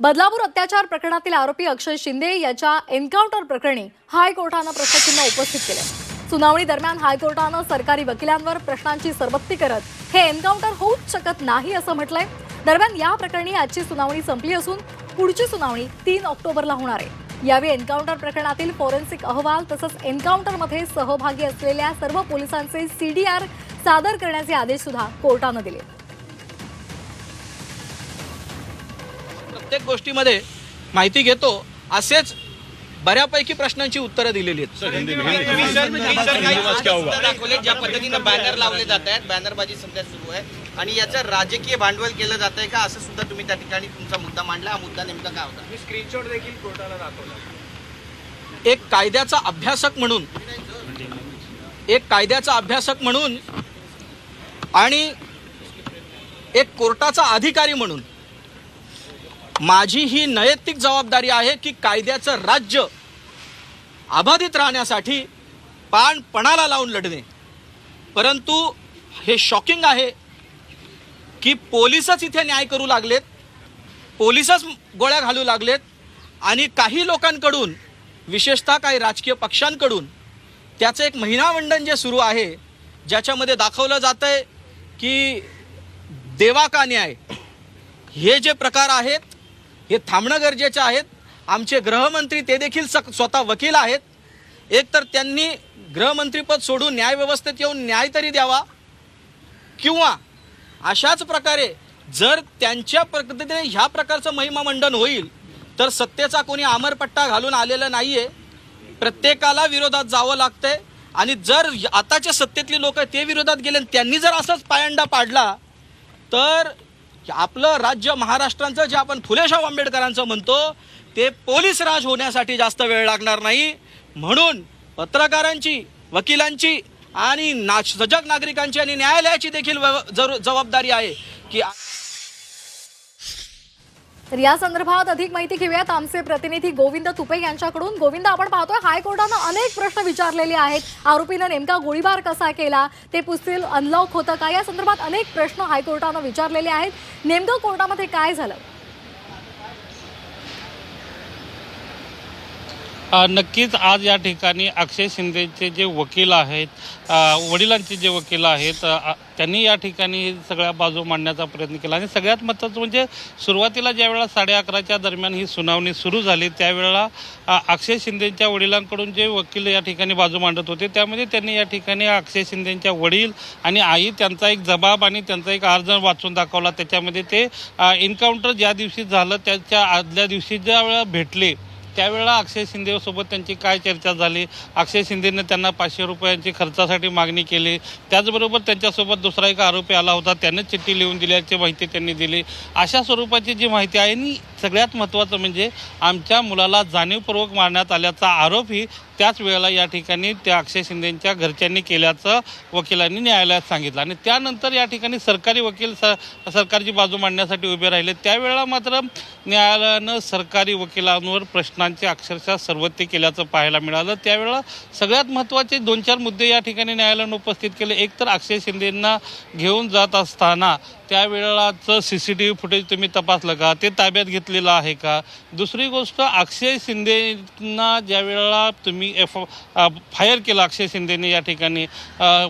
बदलापूर अत्याचार प्रकरणातील आरोपी अक्षय शिंदे याच्या एन्काउंटर प्रकरणी हायकोर्टानं प्रश्नचिन्ह उपस्थित केले. सुनावणी दरम्यान हायकोर्टानं सरकारी वकिलांवर प्रश्नांची सरबत्ती करत हे एन्काउंटर होऊच शकत नाही असं म्हटलंय. दरम्यान या प्रकरणी आजची सुनावणी संपली असून पुढची सुनावणी तीन ऑक्टोबरला होणार आहे. यावेळी एन्काउंटर प्रकरणातील फॉरेन्सिक अहवाल तसंच एन्काउंटरमध्ये सहभागी असलेल्या सर्व पोलिसांचे सीडीआर सादर करण्याचे आदेश सुद्धा कोर्टानं दिले. प्रत्येक गोष्टीमध्ये माहिती घेतो असेच बऱ्यापैकी प्रश्नांची उत्तरं दिलेली आहेत. ज्या पद्धतीनं बॅनर लावले जात आहेत. बॅनरबाजी सध्या सुरू आहे. आणि याचं राजकीय भांडवल केलं जात आहे का? असं सुद्धा तुम्ही त्या ठिकाणी तुमचा मुद्दा मांडला. हा मुद्दा नेमका काय होता? मी स्क्रीनशॉट देखील कोर्टाला दाखवला. एक कायद्याचा अभ्यासक म्हणून एक कायद्याचा अभ्यासक म्हणून आणि एक कोर्टाचा अधिकारी म्हणून माझी ही नैतिक जबाबदारी आहे की कायद्याचं राज्य अबाधित राहण्यासाठी पाण पणाला लावून लढणे. परंतु हे शॉकिंग आहे की पोलिसच इथे न्याय करू लागलेत पोलिसच गोळ्या घालू लागलेत आणि काही लोकांकडून विशेषतः काही राजकीय पक्षांकडून त्याचं एक महिनामंडन जे सुरू आहे ज्याच्यामध्ये दाखवलं जातं आहे की देवा का न्याय हे जे प्रकार आहेत हे थांबणं गरजेचे आहेत आमचे गृहमंत्री ते देखील सक स्वतः वकील आहेत. एकतर त्यांनी गृहमंत्रीपद सोडून न्यायव्यवस्थेत येऊन न्याय तरी द्यावा. किंवा अशाच प्रकारे जर त्यांच्या पद्धतीने ह्या प्रकारचं महिमामंडन होईल तर सत्तेचा कोणी आमरपट्टा घालून आलेला आहे प्रत्येकाला विरोधात जावं लागतंय. आणि जर आताच्या सत्तेतली लोक ते विरोधात गेले आणि त्यांनी जर असंच पायंडा पाडला तर आपलं राज्य महाराष्ट्राचं जे आपण फुलेशाह आंबेडकरांचं म्हणतो ते पोलीस राज होण्यासाठी जास्त वेळ लागणार नाही. म्हणून पत्रकारांची वकिलांची आणि ना सजग नागरिकांची आणि न्यायालयाची देखील व्यव- जबाबदारी आहे की तर या संदर्भात अधिक माहिती घेऊयात. आमचे प्रतिनिधी गोविंद तुपे यांच्याकडून. गोविंद आपण पाहतोय हायकोर्टानं अनेक प्रश्न विचारलेले आहेत. आरोपीनं नेमका गोळीबार कसा केला? ते पुस्तील अनलॉक होतं का? या संदर्भात अनेक प्रश्न हायकोर्टानं विचारलेले आहेत. नेमकं कोर्टामध्ये काय झालं? नक्कीच आज या ठिकाणी अक्षय शिंदेचे जे वकील आहेत वडिलांचे जे वकील आहेत त्यांनी या ठिकाणी सगळ्या बाजू मांडण्याचा प्रयत्न केला. आणि सगळ्यात महत्त्वाचं म्हणजे सुरुवातीला ज्यावेळेला साडे अकराच्या दरम्यान ही सुनावणी सुरू झाली त्यावेळेला अक्षय शिंदेच्या वडिलांकडून जे वकील या ठिकाणी बाजू मांडत होते त्यामध्ये त्यांनी या ठिकाणी अक्षय शिंदेच्या वडील आणि आई त्यांचा एक जबाब आणि त्यांचा एक अर्ज वाचून दाखवला. त्याच्यामध्ये ते एन्काउंटर ज्या दिवशी झालं त्याच्या आदल्या दिवशी ज्या वेळेला भेटले त्यावेळेला अक्षय शिंदेसोबत त्यांची काय चर्चा झाली? अक्षय शिंदेने त्यांना पाचशे रुपयांची खर्चासाठी मागणी केली. त्याचबरोबर त्यांच्यासोबत दुसरा एक आरोपी आला होता. त्यानं चिठ्ठी लिहून दिल्याची माहिती त्यांनी दिली. अशा स्वरूपाची जी माहिती आहे आणि सगळ्यात महत्त्वाचं म्हणजे आमच्या मुलाला जाणीवपूर्वक मारण्यात आल्याचा आरोपही त्याच वेळेला या ठिकाणी त्या अक्षय शिंदेच्या घरच्यांनी केल्याचं वकिलांनी न्यायालयात सांगितलं. आणि त्यानंतर या ठिकाणी सरकारी वकील स सरकारची बाजू मांडण्यासाठी उभे राहिले. त्यावेळेला मात्र न्यायालयानं सरकारी वकिलांवर प्रश्नांचे अक्षरशः सर्वत्ती केल्याचं पाहायला मिळालं. त्यावेळेला सगळ्यात महत्त्वाचे दोन चार मुद्दे या ठिकाणी न्यायालयानं उपस्थित केले. एक तर अक्षय शिंदेंना घेऊन जात असताना त्यावेळेलाचं C C T V footage तुम्ही तपासलं का? ते ताब्यात घेतलेलं आहे का? दुसरी गोष्ट अक्षय शिंदेना ज्या वेळेला तुम्ही एफ फायर केलं अक्षय शिंदेने या ठिकाणी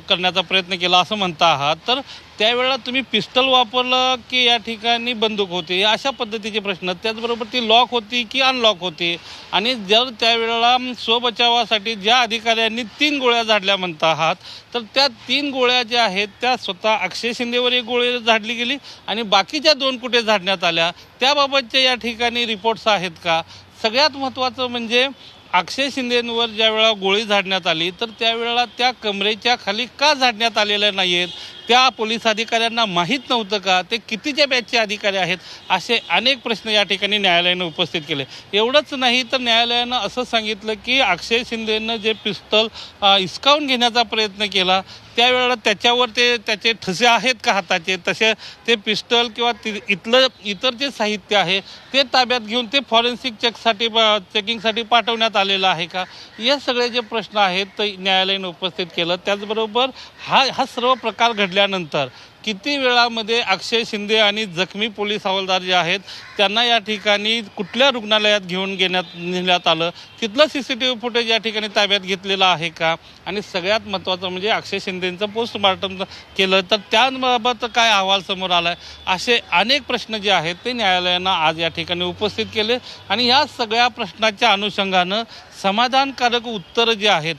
करण्याचा प्रयत्न केला असं म्हणता आहात तर त्यावेळेला तुम्ही पिस्टल वापरलं की या ठिकाणी बंदूक होती? अशा पद्धतीचे प्रश्न. त्याचबरोबर ती लॉक होती की अनलॉक होती? आणि जर त्यावेळेला स्वबचावासाठी ज्या अधिकाऱ्यांनी तीन गोळ्या झाडल्या म्हणत आहात तर त्या तीन गोळ्या ज्या आहेत त्या स्वतः अक्षय शिंदेवर एक गोळी झाडली गेली आणि बाकीच्या दोन कुठे झाडण्यात आल्या? त्याबाबतच्या या ठिकाणी रिपोर्ट्स आहेत का? सगळ्यात महत्त्वाचं म्हणजे अक्षय शिंदेंवर ज्या वेळा गोळी झाडण्यात आली तर त्यावेळेला त्या कमरेच्या खाली का झाडण्यात आलेल्या नाही आहेत त्या पोलीस अधिकाऱ्यांना माहीत नव्हतं का? ते कितीच्या बॅचचे अधिकारी आहेत? असे अनेक प्रश्न या ठिकाणी न्यायालयानं उपस्थित केले. एवढंच नाही तर न्यायालयानं असं सांगितलं की अक्षय शिंदेनं जे पिस्तल अ, हिसकावून घेण्याचा प्रयत्न केला त्यावेळेला त्याच्यावर ते त्याचे ठसे आहेत का हाताचे? तसे ते पिस्टल किंवा ति इथलं इतर जे साहित्य आहे ते ताब्यात घेऊन ते फॉरेन्सिक चेकसाठी चेकिंगसाठी पाठवण्यात आलेलं आहे का? या सगळे जे प्रश्न आहेत ते न्यायालयानं उपस्थित केलं. त्याचबरोबर हा हा सर्व प्रकार घडल्यानंतर किती वेळामध्ये अक्षय शिंदे आणि जखमी पोलीस हवालदार जे आहेत त्यांना या ठिकाणी कुठल्या रुग्णालयात घेऊन घेण्यात नेण्यात आलं? तिथलं C C T V footage या ठिकाणी ताब्यात घेतलेलं आहे का? आणि सगळ्यात महत्त्वाचं म्हणजे अक्षय शिंदेंचं पोस्टमार्टम केलं तर त्याबाबत काय अहवाल समोर आला आहे असे अनेक प्रश्न जे आहेत ते न्यायालयानं आज या ठिकाणी उपस्थित केले. आणि या सगळ्या प्रश्नाच्या अनुषंगानं समाधानकारक उत्तरं जे आहेत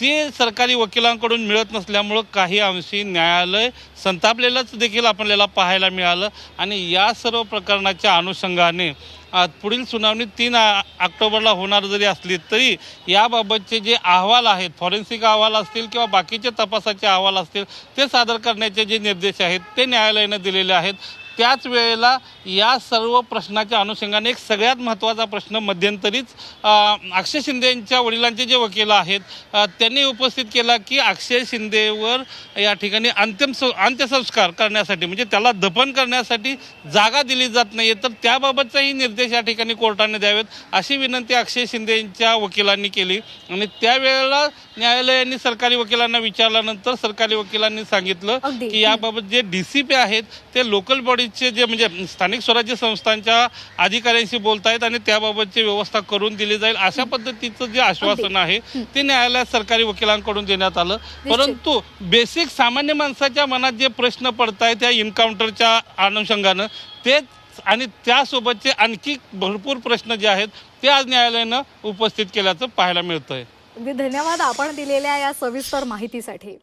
ते सरकारी वकिलांकडून मिळत नसल्यामुळं काही अंशी न्यायालय संतापलेलंच देखील आपल्याला पाहायला मिळालं. आणि या सर्व प्रकरणाच्या अनुषंगाने पुढील सुनावणी तीन ऑक्टोबरला होणार जरी असली तरी याबाबतचे जे अहवाल आहेत फॉरेन्सिक अहवाल असतील किंवा बाकीचे तपासाचे अहवाल असतील ते सादर करण्याचे जे निर्देश आहेत ते न्यायालयानं दिलेले आहेत. त्याच वेळेला या सर्व प्रश्नाच्या अनुषंगाने एक सगळ्यात महत्त्वाचा प्रश्न मध्यंतरीच अक्षय शिंदेच्या वडिलांचे जे वकील आहेत त्यांनी उपस्थित केला की अक्षय शिंदेवर या ठिकाणी अंतिम स अंत्यसंस्कार करण्यासाठी म्हणजे त्याला दफन करण्यासाठी जागा दिली जात नाही तर त्याबाबतचाही निर्देश या ठिकाणी कोर्टाने द्यावेत अशी विनंती अक्षय शिंदेच्या वकिलांनी केली आणि त्यावेळेला न्यायालयाने सरकारी वकिलांना विचारल्यानंतर सरकारी वकिलांनी सांगितलं. की याबाबत जे डी सी पी आहेत ते लोकल बॉडीचे जे म्हणजे स्थानिक स्वराज्य संस्थांच्या अधिकाऱ्यांशी बोलतायत आणि त्याबाबतची व्यवस्था करून दिली जाईल अशा पद्धतीचं जे आश्वासन आहे ते न्यायालयात सरकारी वकिलांकडून देण्यात आलं. परंतु बेसिक सामान्य माणसाच्या मनात जे प्रश्न पडतायत त्या इन्काउंटरच्या अनुषंगानं तेच आणि त्यासोबतचे आणखी भरपूर प्रश्न जे आहेत ते आज न्यायालयानं उपस्थित केल्याचं पाहायला मिळतंय. अगदी धन्यवाद आपण दिलेल्या या सविस्तर माहितीसाठी.